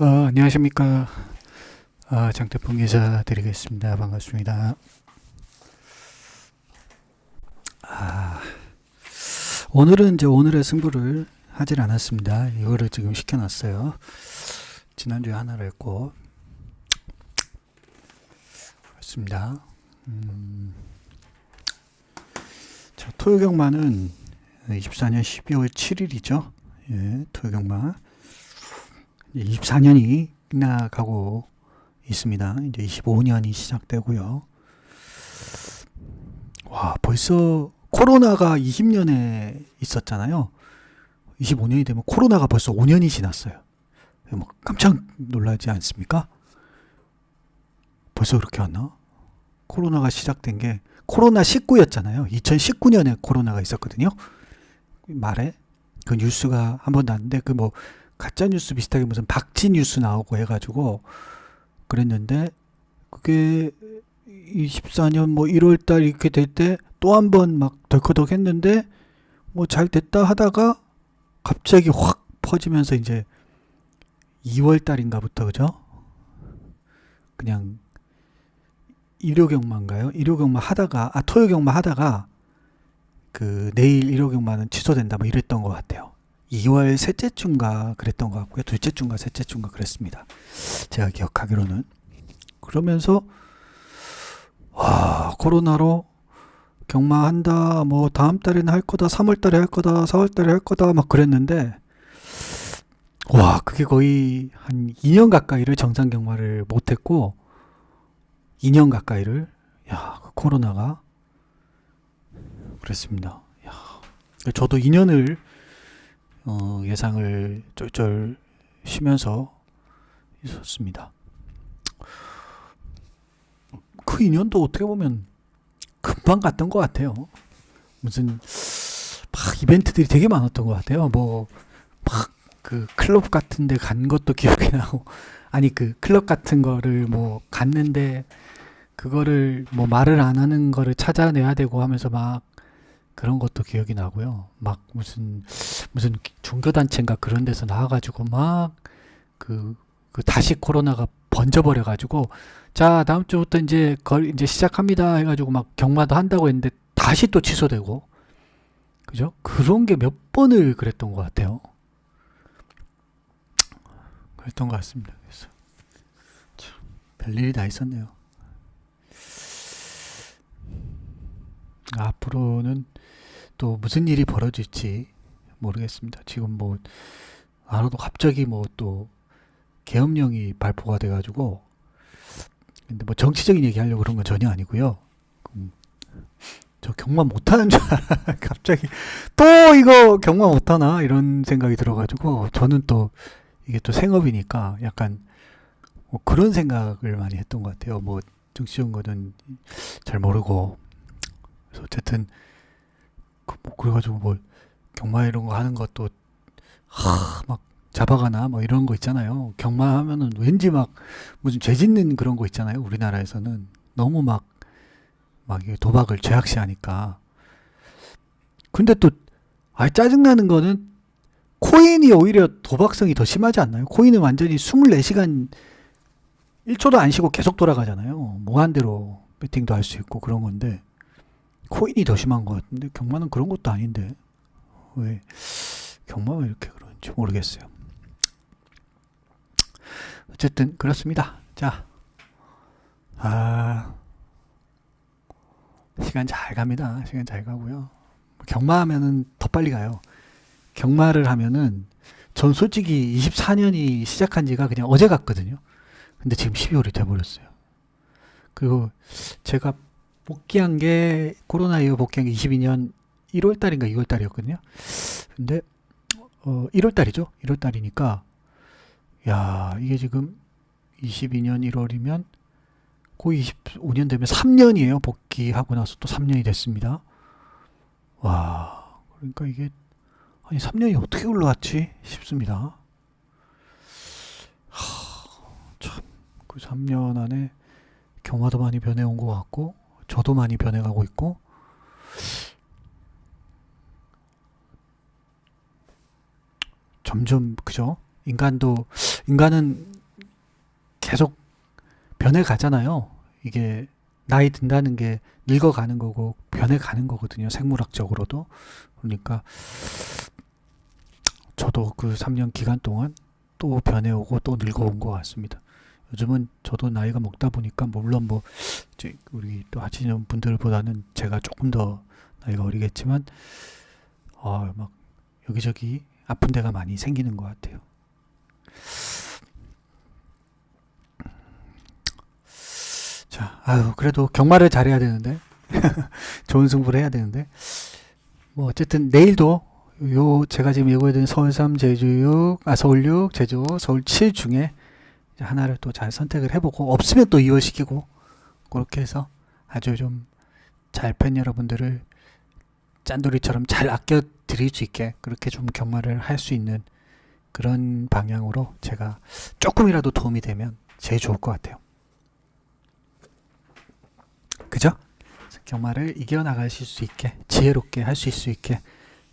어, 안녕하십니까. 아, 장태풍 기자 드리겠습니다. 반갑습니다. 아, 오늘은 이제 오늘의 승부를 하질 않았습니다. 이거를 지금 시켜놨어요. 지난주에 하나를 했고. 그렇습니다. 음, 자, 토요경마는 24년 12월 7일이죠. 예, 토요경마. 24년이 끝나가고 있습니다. 이제 25년이 시작되고요. 와, 벌써 코로나가 20년에 있었잖아요. 25년이 되면 코로나가 벌써 5년이 지났어요. 뭐 깜짝 놀라지 않습니까? 벌써 그렇게 왔나? 코로나가 시작된 게 코로나 19였잖아요. 2019년에 코로나가 있었거든요. 말에 그 뉴스가 한 번 났는데 그 뭐 가짜 뉴스 비슷하게 무슨 박쥐 뉴스 나오고 해가지고 그랬는데 그게 24년 뭐 1월 달 이렇게 될 때 또 한 번 막 덜커덕 했는데 뭐 잘 됐다 하다가 갑자기 확 퍼지면서 이제 2월 달인가부터 그죠? 그냥 일요경마인가요? 일요경마 하다가 아 토요경마 하다가 그 내일 일요경마는 취소된다 뭐 이랬던 것 같아요. 2월 셋째 주인가 그랬던 것 같고요. 둘째 주인가 셋째 주인가 그랬습니다. 제가 기억하기로는 그러면서 와 코로나로 경마한다 뭐 다음 달에는 할 거다 3월 달에 할 거다 4월 달에 할 거다 막 그랬는데 와 그게 거의 한 2년 가까이를 정상 경마를 못했고 2년 가까이를 야 그 코로나가 그랬습니다. 야 저도 2년을 어, 예상을 쫄쫄 쉬면서 있었습니다. 그 2년도 어떻게 보면 금방 갔던 것 같아요. 무슨 막 이벤트들이 되게 많았던 것 같아요. 뭐 막 그 클럽 같은데 간 것도 기억이 나고 아니 그 클럽 같은 거를 뭐 갔는데 그거를 뭐 말을 안 하는 거를 찾아내야 되고 하면서 막 그런 것도 기억이 나고요. 막 무슨 무슨 종교 단체인가 그런 데서 나와가지고 막그 그 다시 코로나가 번져버려 가지고 자 다음 주부터 이제 걸 이제 시작합니다 해가지고 막 경마도 한다고 했는데 다시 또 취소되고 그죠? 그런 게 몇 번을 그랬던 것 같아요. 그랬던 것 같습니다. 그래서 참 별일이 다 있었네요. 앞으로는 또 무슨 일이 벌어질지 모르겠습니다. 지금 뭐 알아도 갑자기 뭐 또 계엄령이 발표가 돼가지고 근데 뭐 정치적인 얘기 하려고 그런 건 전혀 아니고요. 음, 저 경마 못하는 줄. 갑자기 또 이거 경마 못하나 이런 생각이 들어가지고 저는 또 이게 또 생업이니까 약간 뭐 그런 생각을 많이 했던 것 같아요. 뭐 정치적인 거는 잘 모르고 그래서 어쨌든 그, 뭐 그래가지고 뭐 경마 이런 거 하는 것도 하, 막 잡아가나 뭐 이런 거 있잖아요. 경마 하면은 왠지 막 무슨 죄 짓는 그런 거 있잖아요. 우리나라에서는 너무 막 막 도박을 죄악시하니까. 근데 또 아 짜증나는 거는 코인이 오히려 도박성이 더 심하지 않나요? 코인은 완전히 24시간 1초도 안 쉬고 계속 돌아가잖아요. 무한대로 배팅도 할 수 있고 그런 건데 코인이 더 심한 것 같은데 경마는 그런 것도 아닌데 왜 경마가 이렇게 그런지 모르겠어요. 어쨌든 그렇습니다. 자, 아 시간 잘 갑니다. 시간 잘 가고요. 경마하면은 더 빨리 가요. 경마를 하면은 전 솔직히 24년이 시작한 지가 그냥 어제 같거든요. 근데 지금 12월이 돼버렸어요. 그리고 제가 복귀한 게 코로나 이후 복귀한 게 22년 1월 달인가 2월 달이었거든요. 근데 어 1월 달이죠. 1월 달이니까 야, 이게 지금 22년 1월이면 거의 25년 되면 3년이에요. 복귀하고 나서 또 3년이 됐습니다. 와, 그러니까 이게 아니 3년이 어떻게 올라왔지 싶습니다. 하, 참, 그 3년 안에 경화도 많이 변해온 것 같고 저도 많이 변해가고 있고 점점 그죠? 인간도 인간은 계속 변해 가잖아요. 이게 나이 든다는 게 늙어가는 거고 변해 가는 거거든요. 생물학적으로도. 그러니까 저도 그 3년 기간 동안 또 변해오고 또 늙어온 것 같습니다. 요즘은 저도 나이가 먹다 보니까 물론 뭐 우리 또 하시는 분들보다는 제가 조금 더 나이가 어리겠지만 어 막 여기저기 아픈 데가 많이 생기는 것 같아요. 자, 아유 그래도 경마를 잘해야 되는데 좋은 승부를 해야 되는데 뭐 어쨌든 내일도 요 제가 지금 예고해둔 서울 3, 제주 6, 아 서울 6, 제주 5, 서울 7 중에 하나를 또 잘 선택을 해보고 없으면 또 이월시키고 그렇게 해서 아주 좀 잘 팬 여러분들을 짠돌이처럼 잘 아껴 드릴 수 있게 그렇게 좀 경마를 할 수 있는 그런 방향으로 제가 조금이라도 도움이 되면 제일 좋을 것 같아요. 그죠? 경마를 이겨나가실 수 있게 지혜롭게 할 수 있게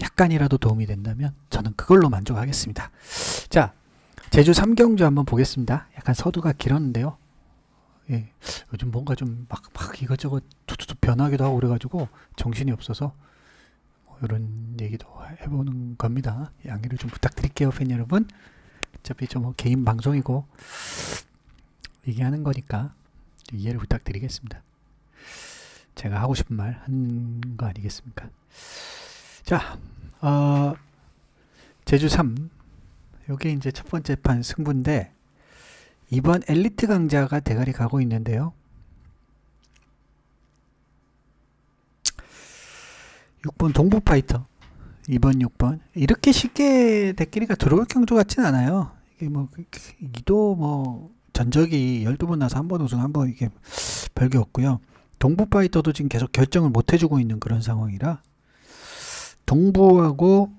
약간이라도 도움이 된다면 저는 그걸로 만족하겠습니다. 자, 제주 삼경주 한번 보겠습니다. 약간 서두가 길었는데요. 예, 요즘 뭔가 좀 막 막 이것저것 투투투 변하기도 하고 그래가지고 정신이 없어서 뭐 이런 얘기도 해보는 겁니다. 양해를 좀 부탁드릴게요, 팬 여러분. 어차피 좀 개인 방송이고 얘기하는 거니까 이해를 부탁드리겠습니다. 제가 하고 싶은 말 한 거 아니겠습니까? 자, 어, 제주 3 요게 이제 첫 번째 판 승부인데 이번 엘리트 강자가 대가리 가고 있는데요. 6번 동부 파이터 2번 6번 이렇게 쉽게 대끼리가 들어올 경주 같진 않아요. 이게 뭐 이도 뭐 전적이 12번 나서 한 번 우승 한 번 이게 별게 없고요. 동부 파이터도 지금 계속 결정을 못 해주고 있는 그런 상황이라 동부하고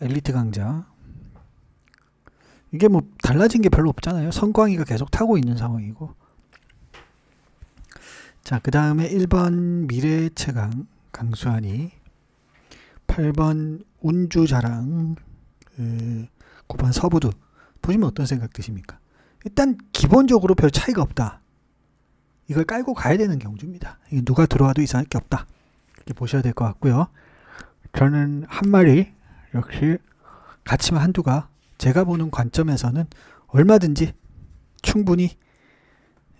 엘리트 강자 이게 뭐 달라진 게 별로 없잖아요. 성광이가 계속 타고 있는 상황이고. 자, 그 다음에 1번 미래 최강 강수환이 8번 운주 자랑 그 9번 서부두 보시면 어떤 생각 드십니까? 일단 기본적으로 별 차이가 없다. 이걸 깔고 가야 되는 경주입니다. 누가 들어와도 이상할 게 없다. 이렇게 보셔야 될 것 같고요. 저는 한 마리 역시 갇히면 한두가 제가 보는 관점에서는 얼마든지 충분히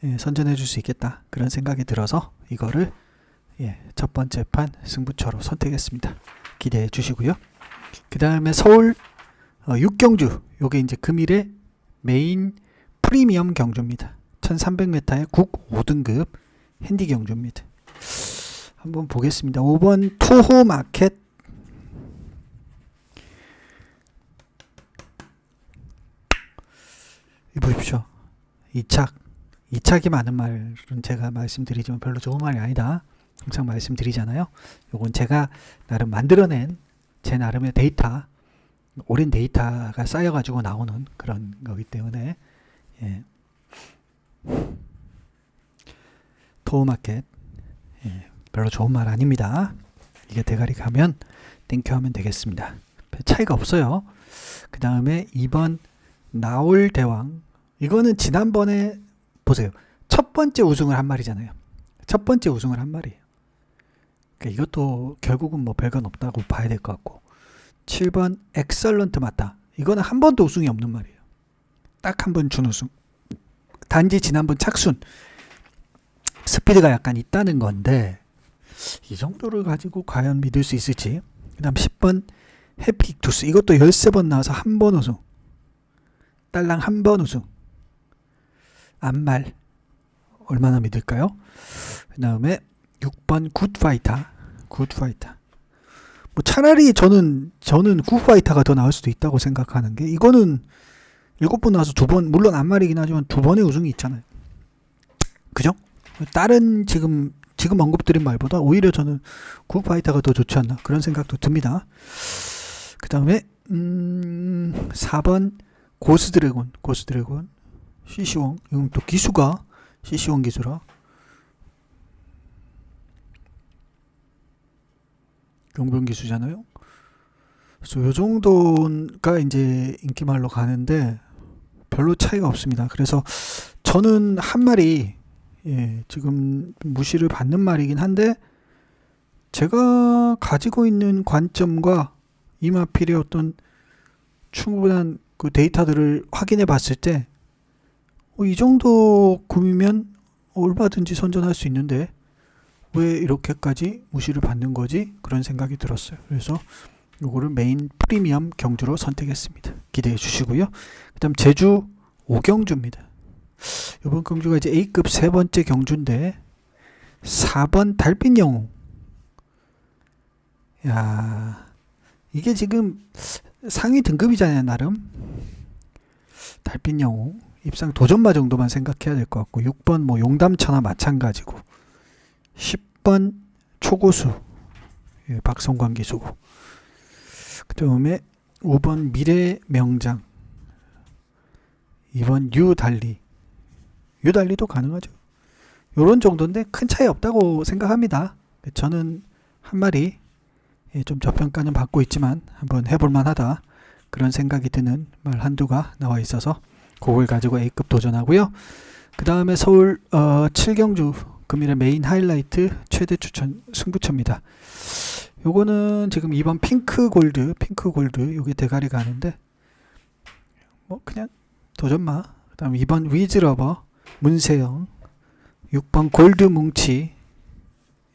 예, 선전해 줄 수 있겠다 그런 생각이 들어서 이거를 예, 첫 번째 판 승부처로 선택했습니다. 기대해 주시고요. 그 다음에 서울 어, 육경주 요게 이제 금일의 메인 프리미엄 경주입니다. 1300m의 국 5등급 핸디 경주입니다. 한번 보겠습니다. 5번 투호 마켓 보십시오. 이착. 이착이 많은 말은 제가 말씀드리지만 별로 좋은 말이 아니다. 항상 말씀드리잖아요. 요건 제가 나름 만들어낸 제 나름의 데이터, 오랜 데이터가 쌓여가지고 나오는 그런 거기 때문에, 예. 토마켓, 예. 별로 좋은 말 아닙니다. 이게 대가리 가면 땡큐 하면 되겠습니다. 별 차이가 없어요. 그 다음에 2번 나올 대왕 이거는 지난번에 보세요. 첫 번째 우승을 한 말이잖아요. 첫 번째 우승을 한 말이에요. 그러니까 이것도 결국은 뭐 별건 없다고 봐야 될 것 같고. 7번 엑설런트 맞다. 이거는 한 번도 우승이 없는 말이에요. 딱 한 번 준우승. 단지 지난번 착순. 스피드가 약간 있다는 건데 이 정도를 가지고 과연 믿을 수 있을지. 그다음 10번 해픽투스 이것도 13번 나와서 한 번 우승. 딸랑 한 번 우승. 안말 얼마나 믿을까요? 그 다음에 6번 굿파이터 굿파이터 뭐 차라리 저는 저는 굿파이터가 더 나을 수도 있다고 생각하는 게 이거는 일곱 번 나와서 두 번 물론 안말이긴 하지만 두 번의 우승이 있잖아요. 그죠? 다른 지금 지금 언급드린 말보다 오히려 저는 굿파이터가 더 좋지 않나 그런 생각도 듭니다. 그 다음에 음 4번 고스 드래곤 고스 드래곤 CC1 이건 또 기수가 CC1 기수라 용병 기수잖아요. 그래서 요 정도가 이제 인기말로 가는데 별로 차이가 없습니다. 그래서 저는 한 마리 예, 지금 무시를 받는 말이긴 한데 제가 가지고 있는 관점과 이마필의 어떤 충분한 그 데이터들을 확인해 봤을 때, 어, 이 정도 구미면 얼마든지 선전할 수 있는데, 왜 이렇게까지 무시를 받는 거지? 그런 생각이 들었어요. 그래서 요거를 메인 프리미엄 경주로 선택했습니다. 기대해 주시고요. 그 다음 제주 5경주입니다. 이번 경주가 이제 A급 세 번째 경주인데, 4번 달빛 영웅. 야, 이게 지금 상위 등급이잖아요, 나름. 달빛 영웅. 입상 도전마 정도만 생각해야 될 것 같고, 6번 뭐 용담천하 마찬가지고, 10번 초고수. 예, 박성광 기수고. 그 다음에 5번 미래 명장. 2번 유달리. 유달리도 가능하죠. 요런 정도인데 큰 차이 없다고 생각합니다. 저는 한 마리 예, 좀 저평가는 받고 있지만 한번 해볼 만하다 그런 생각이 드는 말 한두가 나와 있어서 그걸 가지고 A급 도전하고요. 그 다음에 서울 어, 7경주 금일의 메인 하이라이트 최대 추천 승부처입니다. 요거는 지금 2번 핑크 골드 핑크 골드 요게 대가리 가는데 뭐 그냥 도전마 그 다음 2번 위즈러버 문세영 6번 골드 뭉치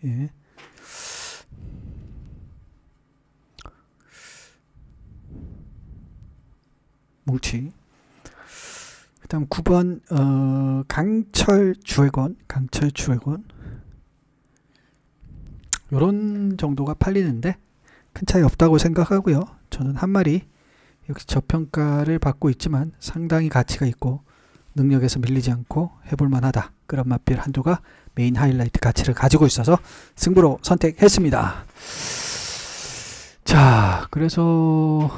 예. 뭉치 그 다음 9번 어, 강철 주회권 강철 주회권. 요런 정도가 팔리는데 큰 차이 없다고 생각하고요. 저는 한 마리 역시 저평가를 받고 있지만 상당히 가치가 있고 능력에서 밀리지 않고 해볼 만하다. 그런 맛별 한두가 메인 하이라이트 가치를 가지고 있어서 승부로 선택했습니다. 자 그래서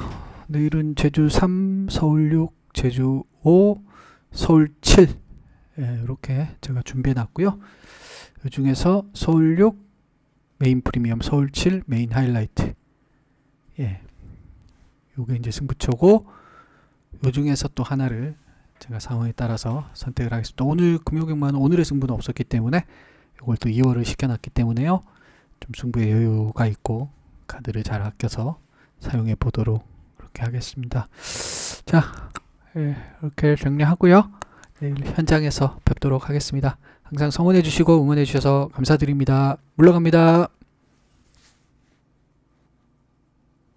내일은 제주 3, 서울 6, 제주 5, 서울 7 예, 이렇게 제가 준비해 놨고요. 이 중에서 서울 6 메인 프리미엄, 서울 7 메인 하이라이트. 예. 요게 이제 승부처고 요 중에서 또 하나를 제가 상황에 따라서 선택을 하겠습니다. 오늘 금요일만 오늘의 승부는 없었기 때문에 이걸 또 2월을 시켜놨기 때문에요. 좀 승부에 여유가 있고 카드를 잘 아껴서 사용해 보도록 이렇게 하겠습니다. 자, 예, 이렇게 정리하고요. 내일 현장에서 뵙도록 하겠습니다. 항상 성원해 주시고 응원해 주셔서 감사드립니다. 물러갑니다.